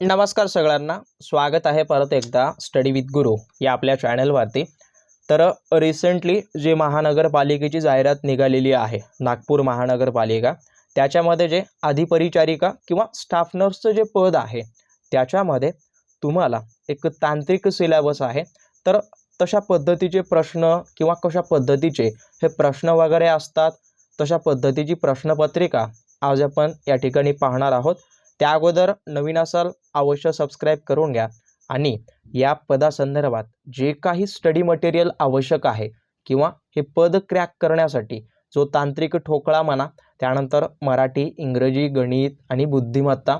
नमस्कार सगळ्यांना. स्वागत आहे परत एकदा स्टडी विथ गुरु या आपल्या चॅनलवरती तर रिसेंटली जे महानगरपालिकेची जाहिरात निघालेली आहे नागपूर महानगरपालिका त्याच्यामध्ये जे अधिपरिचारिका किंवा स्टाफ नर्सचं जे पद आहे त्याच्यामध्ये तुम्हाला एक तांत्रिक सिलेबस आहे. तर तशा पद्धतीचे प्रश्न किंवा कशा पद्धतीचे हे प्रश्न वगैरे असतात तशा पद्धतीची प्रश्नपत्रिका आज आपण या ठिकाणी पाहणार आहोत. त्या अगोदर नवीन असाल अवश्य सबस्क्राईब करून घ्या. आणि या पदासंदर्भात जे काही स्टडी मटेरियल आवश्यक आहे किंवा हे पद क्रॅक करण्यासाठी जो तांत्रिक ठोकळा म्हणा त्यानंतर मराठी इंग्रजी गणित आणि बुद्धिमत्ता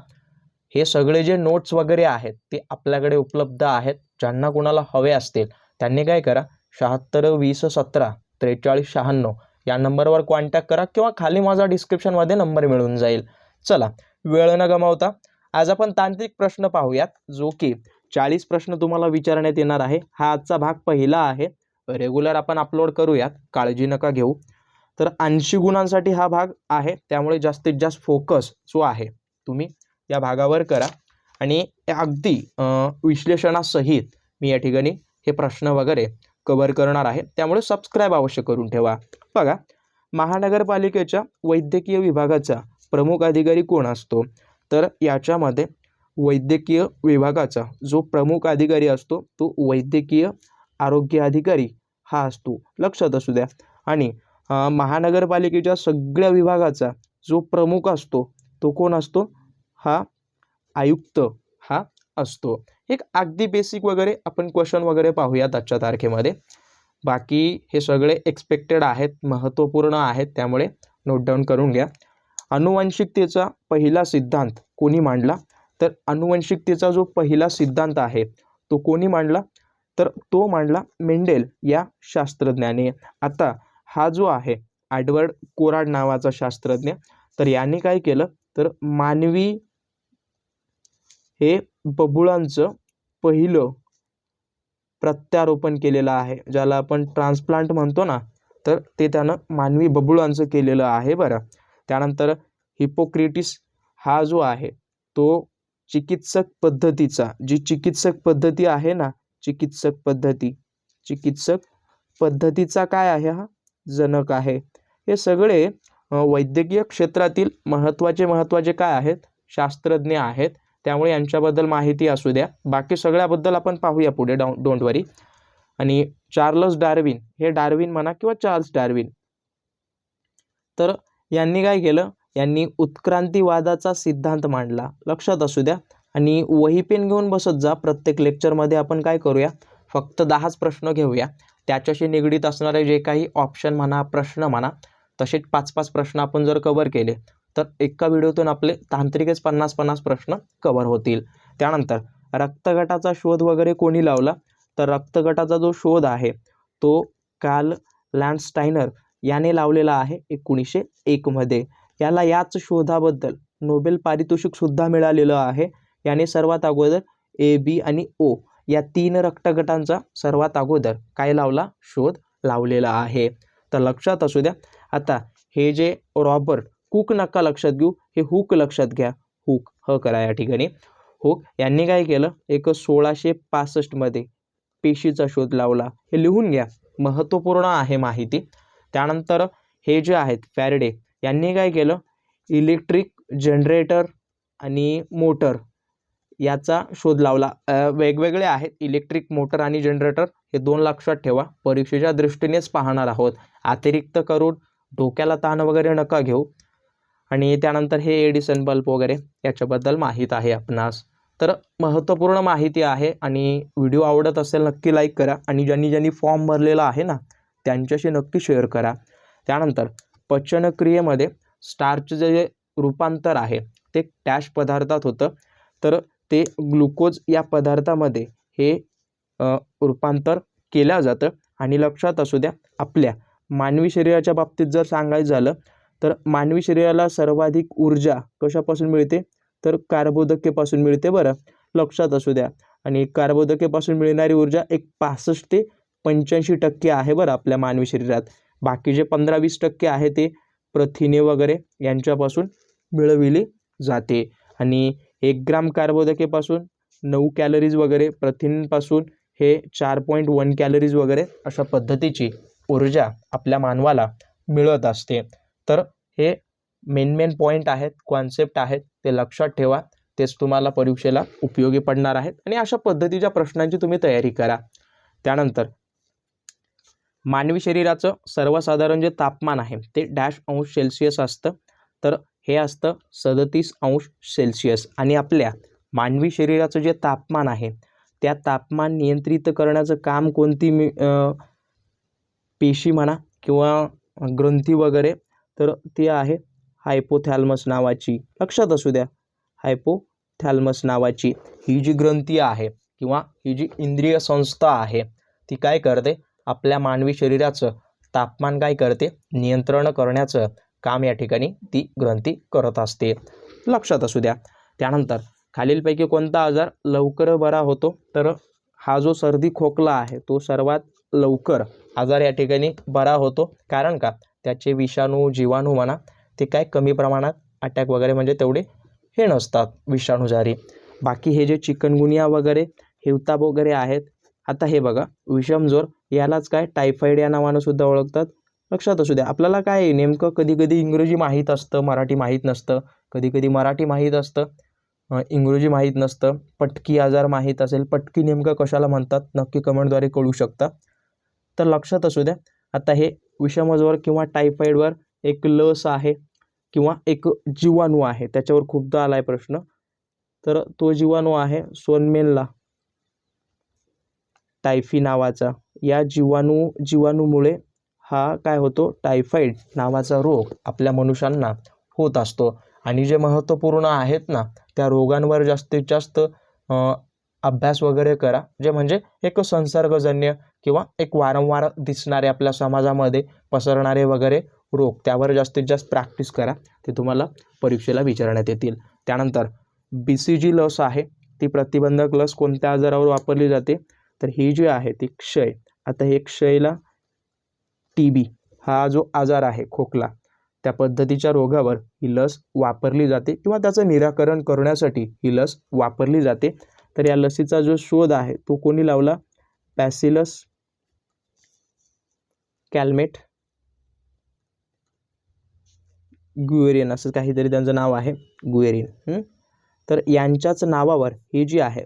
हे सगळे जे नोट्स वगैरे आहेत ते आपल्याकडे उपलब्ध आहेत. ज्यांना कुणाला हवे असतील त्यांनी काय करा शहात्तर वीस सतरा त्रेचाळीस शहाण्णव या नंबरवर कॉन्टॅक्ट करा किंवा खाली माझा डिस्क्रिप्शनमध्ये नंबर मिळून जाईल. चला वेळ न गमावता आज आपण तांत्रिक प्रश्न पाहूयात जो की चाळीस प्रश्न तुम्हाला विचारण्यात येणार आहे. हा आजचा भाग पहिला आहे. रेग्युलर आपण अपलोड करूयात काळजी नका घेऊ. तर ऐंशी गुणांसाठी हा भाग आहे त्यामुळे जास्तीत जास्त फोकस जो आहे तुम्ही या भागावर करा. आणि अगदी विश्लेषणासहित मी या ठिकाणी हे प्रश्न वगैरे कवर करणार आहे. त्यामुळे सबस्क्राईब अवश्य करून ठेवा. बघा महानगरपालिकेच्या वैद्यकीय विभागाचा प्रमुख अधिकारी कोण असतो? तर याच्यामध्ये वैद्यकीय विभागाचा जो प्रमुख अधिकारी असतो तो वैद्यकीय आरोग्य अधिकारी हा असतो. लक्षात असू द्या. आणि महानगरपालिकेच्या सगळ्या विभागाचा जो प्रमुख असतो तो कोण असतो? हा आयुक्त हा असतो. एक अगदी बेसिक वगैरे आपण क्वेश्चन वगैरे पाहूयात आजच्या तारखेमध्ये. बाकी हे सगळे एक्सपेक्टेड आहेत महत्त्वपूर्ण आहेत त्यामुळे नोट डाऊन करून घ्या. अनुवंशिकतेचा पहिला सिद्धांत कोणी मांडला? तर अनुवंशिकतेचा जो पहिला सिद्धांत आहे तो कोणी मांडला? तर तो मांडला मेंडेल या शास्त्रज्ञाने. आता हा जो आहे ॲडवर्ड कोराड नावाचा शास्त्रज्ञ तर याने काय केलं? तर मानवी हे बबुळांचं पहिलं प्रत्यारोपण केलेलं आहे ज्याला आपण ट्रान्सप्लांट म्हणतो ना तर ते त्यानं मानवी बबुळांचं केलेलं आहे बरं. त्यानंतर हिपोक्रेटिस हा जो आहे तो चिकित्सक पद्धतीचा जी चिकित्सक पद्धती आहे ना चिकित्सक पद्धती चिकित्सक पद्धतीचा काय आहे हा? जनक आहे. हे सगळे वैद्यकीय क्षेत्रातील महत्त्वाचे महत्त्वाचे काय आहेत? शास्त्रज्ञ आहेत. त्यामुळे यांच्याबद्दल माहिती असू द्या. बाकी सगळ्याबद्दल आपण पाहूया पुढे. Down don't worry. आणि चार्लस डार्विन हे डार्विन म्हणा किंवा चार्ल्स डार्विन. तर यांनी काय केलं? यांनी उत्क्रांतीवादाचा सिद्धांत मांडला. लक्षात असू द्या. आणि वही पेन घेऊन बसत जा. प्रत्येक लेक्चरमध्ये आपण काय करूया? फक्त दहाच प्रश्न घेऊया. त्याच्याशी निगडीत असणारे जे काही ऑप्शन म्हणा प्रश्न म्हणा तसेच पाच पाच प्रश्न आपण जर कवर केले तर एका व्हिडिओतून आपले तांत्रिकच पन्नास पन्नास प्रश्न कवर होतील. त्यानंतर रक्तगटाचा शोध वगैरे कोणी लावला? तर रक्तगटाचा जो शोध आहे तो काल लँडस्टायनर याने लावलेला आहे एकोणीसशे एकमध्ये याला याच शोधाबद्दल नोबेल पारितोषिकसुद्धा मिळालेलं आहे. याने सर्वात अगोदर ए बी आणि ओ या तीन रक्तगटांचा सर्वात अगोदर काय लावला? शोध लावलेला आहे. तर लक्षात असू द्या आता हे जे रॉबर्ट कुक नका लक्षात घेऊ हे हुक लक्षात घ्या. हुक ह करा या ठिकाणी. हुक यांनी काय केलं? एक सोळाशे पासष्टमध्ये पेशीचा शोध लावला. हे लिहून घ्या. महत्त्वपूर्ण आहे माहिती. त्यानंतर हे जे आहेत फॅरडे यांनी काय केलं? इलेक्ट्रिक जनरेटर आणि मोटर याचा शोध लावला. वेगवेगळे आहेत. इलेक्ट्रिक मोटर आणि जनरेटर हे दोन लक्षात ठेवा. परीक्षेच्या दृष्टीनेच पाहणार आहोत. अतिरिक्त करून डोक्याला ताण वगैरे नका घेऊ. आणि त्यानंतर हे एडिसन बल्ब वगैरे याच्याबद्दल माहीत आहे आपणास. तर महत्त्वपूर्ण माहिती आहे आणि व्हिडिओ आवडत असेल नक्की लाईक करा. आणि ज्यांनी ज्यांनी फॉर्म भरलेला आहे ना त्यांच्याशी नक्की शेअर करा. त्यानंतर पचनक्रियेमध्ये स्टार्चचं जे रूपांतर आहे ते टॅश पदार्थात होतं. तर ते ग्लुकोज या पदार्थामध्ये हे रूपांतर केलं जातं. आणि लक्षात असू द्या आपल्या मानवी शरीराच्या बाबतीत जर सांगायचं झालं तर मानवी शरीराला सर्वाधिक ऊर्जा कशापासून मिळते? तर कार्बोदकेपासून मिळते बरं. लक्षात असू द्या. आणि कार्बोदकेपासून मिळणारी ऊर्जा एक पासष्ट ते पंच्याऐंशी टक्के आहे बरं आपल्या मानवी शरीरात. बाकी जे पंधरा वीस टक्के आहे ते प्रथिने वगैरे यांच्यापासून मिळविली जाते. आणि एक ग्राम कार्बोदकेपासून नऊ कॅलरीज वगैरे प्रथिनपासून हे चार पॉईंट वन कॅलरीज वगैरे अशा पद्धतीची ऊर्जा आपल्या मानवाला मिळत असते. तर हे मेन मेन पॉईंट आहेत कॉन्सेप्ट आहेत ते लक्षात ठेवा. तेच तुम्हाला परीक्षेला उपयोगी पडणार आहेत. आणि अशा पद्धतीच्या प्रश्नांची तुम्ही तयारी करा. त्यानंतर मानवी शरीराचं सर्वसाधारण जे तापमान आहे ते डॅश अंश सेल्सिअस असतं. तर हे असतं सदतीस अंश सेल्सिअस. आणि आपल्या मानवी शरीराचं जे तापमान आहे त्या तापमान नियंत्रित करण्याचं काम कोणती मी पेशी म्हणा किंवा ग्रंथी वगैरे तर ती आहे हायपोथॅल्मस नावाची. लक्षात असू द्या हायपोथॅल्मस नावाची ही जी ग्रंथी आहे किंवा ही जी इंद्रिय संस्था आहे ती काय करते? आपल्या मानवी शरीराचं तापमान काय करते? नियंत्रण करण्याचं काम या ठिकाणी ती ग्रंथी करत असते. लक्षात असू द्या. त्यानंतर खालीलपैकी कोणता आजार लवकर बरा होतो? तर हा जो सर्दी खोकला आहे तो सर्वात लवकर आजार या ठिकाणी बरा होतो. कारण का? त्याचे विषाणू जीवाणू म्हणा ते काय कमी प्रमाणात अटॅक वगैरे म्हणजे तेवढे हे नसतात विषाणूजारी. बाकी हे जे चिकनगुनिया वगैरे हिवताप वगैरे आहेत आता हे बघा विषमजोर यालाच काय टायफॉईड या नावानं सुद्धा ओळखतात. लक्षात असू द्या आपल्याला काय नेमकं कधी कधी इंग्रजी माहीत असतं मराठी माहीत नसतं. कधी कधी मराठी माहीत असतं इंग्रजी माहीत नसतं. पटकी आजार माहीत असेल पटकी नेमकं कशाला म्हणतात नक्की कमेंटद्वारे कळू शकता. तर लक्षात असू द्या आता हे विषमजवर किंवा टायफॉईडवर एक लस आहे किंवा एक जीवाणू आहे त्याच्यावर खूपदा आला आहे प्रश्न. तर तो जीवाणू आहे सोनमेनला टायफी नावाचा. या जीवाणू जीवाणूमुळे हा काय होतो? टायफाईड नावाचा रोग आपल्या मनुष्यांना होत असतो. आणि जे महत्त्वपूर्ण आहेत ना त्या रोगांवर जास्तीत जास्त अभ्यास वगैरे करा. जे म्हणजे एक संसर्गजन्य किंवा एक वारंवार दिसणारे आपल्या समाजामध्ये पसरणारे वगैरे रोग त्यावर जास्तीत जास्त प्रॅक्टिस करा. ते तुम्हाला परीक्षेला विचारण्यात येतील. त्यानंतर बी सी जी लस आहे. ती प्रतिबंधक लस कोणत्या आजारावर वापरली जाते? तर ही जी आहे ती क्षय. आता हे क्षयला टी बी हा जो आजार आहे खोकला त्या पद्धतीच्या रोगावर ही लस वापरली जाते किंवा त्याचं निराकरण करण्यासाठी ही लस वापरली जाते. तर या लसीचा जो शोध आहे तो कोणी लावला? पॅसिलस कॅल्मेट गुएरियन असं काहीतरी त्यांचं नाव आहे गुएरियन तर यांच्याच नावावर ही जी आहे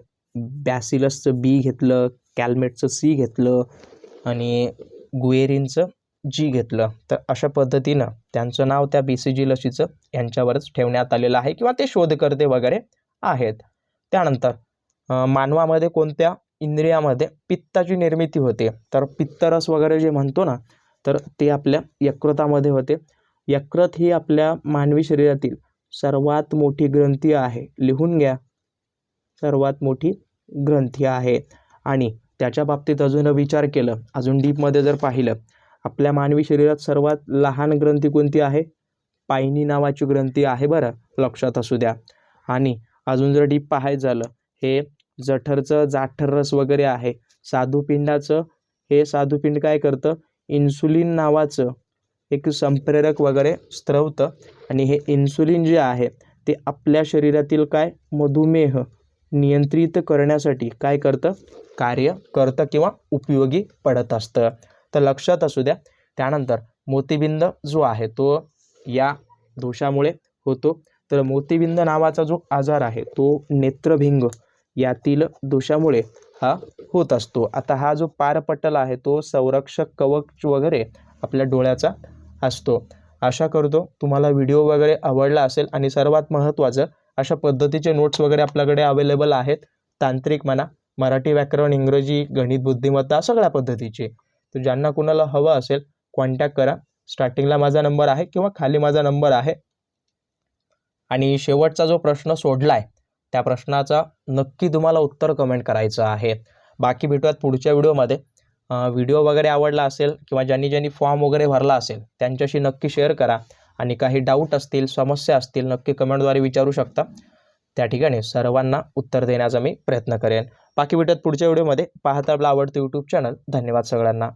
बॅसिलसचं बी घेतलं कॅल्मेटचं सी घेतलं आणि गुएरिनचं जी घेतलं. तर अशा पद्धतीनं त्यांचं नाव त्या बी सी जी लसीचं यांच्यावरच ठेवण्यात आलेलं आहे किंवा ते शोधकर्ते वगैरे आहेत. त्यानंतर मानवामध्ये कोणत्या इंद्रियामध्ये पित्ताची निर्मिती होते? तर पित्तरस वगैरे जे म्हणतो ना तर ते आपल्या यकृतामध्ये होते. यकृत ही आपल्या मानवी शरीरातील सर्वात मोठी ग्रंथी आहे. लिहून घ्या. सर्वात मोठी ग्रंथी आहे. आणि त्याच्या बाबतीत अजून विचार केलं. अजून डीपमध्ये जर पाहिलं आपल्या मानवी शरीरात सर्वात लहान ग्रंथी कोणती आहे? पायनी नावाची ग्रंथी आहे बरं लक्षात असू द्या. आणि अजून जर डीप पाहायचं झालं हे जठरचं जाठर रस वगैरे आहे. साधुपिंडाचं हे साधुपिंड काय करतं? इन्सुलिन नावाचं एक संप्रेरक वगैरे स्त्रवतं आणि हे इन्सुलिन जे आहे ते आपल्या शरीरातील काय? मधुमेह. नियंत्रित करण्यासाठी काय करतं? कार्य करतं किंवा उपयोगी पडत असतं. तर लक्षात असू द्या. त्यानंतर मोतीबिंद जो आहे तो या दोषामुळे होतो. तर मोतीबिंद नावाचा जो आजार आहे तो नेत्रभिंग यातील दोषामुळे हा होत असतो. आता हा जो पारपटल आहे तो संरक्षक कवच वगैरे आपल्या डोळ्याचा असतो. आशा करतो तुम्हाला व्हिडिओ वगैरे आवडला असेल आणि सर्वात महत्त्वाचं अशा पद्धतीचे नोट्स वगैरे आपल्याकडे अवेलेबल आहेत. तांत्रिक म्हणा मराठी व्याकरण इंग्रजी गणित बुद्धिमत्ता सगळ्या पद्धतीचे. तर ज्यांना कुणाला हवं असेल कॉन्टॅक्ट करा. स्टार्टिंगला माझा नंबर आहे किंवा खाली माझा नंबर आहे. आणि शेवटचा जो प्रश्न सोडला आहे त्या प्रश्नाचा नक्की तुम्हाला उत्तर कमेंट करायचं आहे. बाकी भेटूयात पुढच्या व्हिडिओमध्ये. व्हिडिओ वगैरे आवडला असेल किंवा ज्यांनी ज्यांनी फॉर्म वगैरे भरला असेल त्यांच्याशी नक्की शेअर करा. आणि काही डाऊट असतील समस्या असतील नक्की कमेंटद्वारे विचारू शकता. त्या ठिकाणी सर्वांना उत्तर देण्याचा मी प्रयत्न करेन. बाकी भेटत पुढच्या व्हिडिओमध्ये पाहता आपला आवडतं यूट्यूब चॅनल धन्यवाद सगळ्यांना.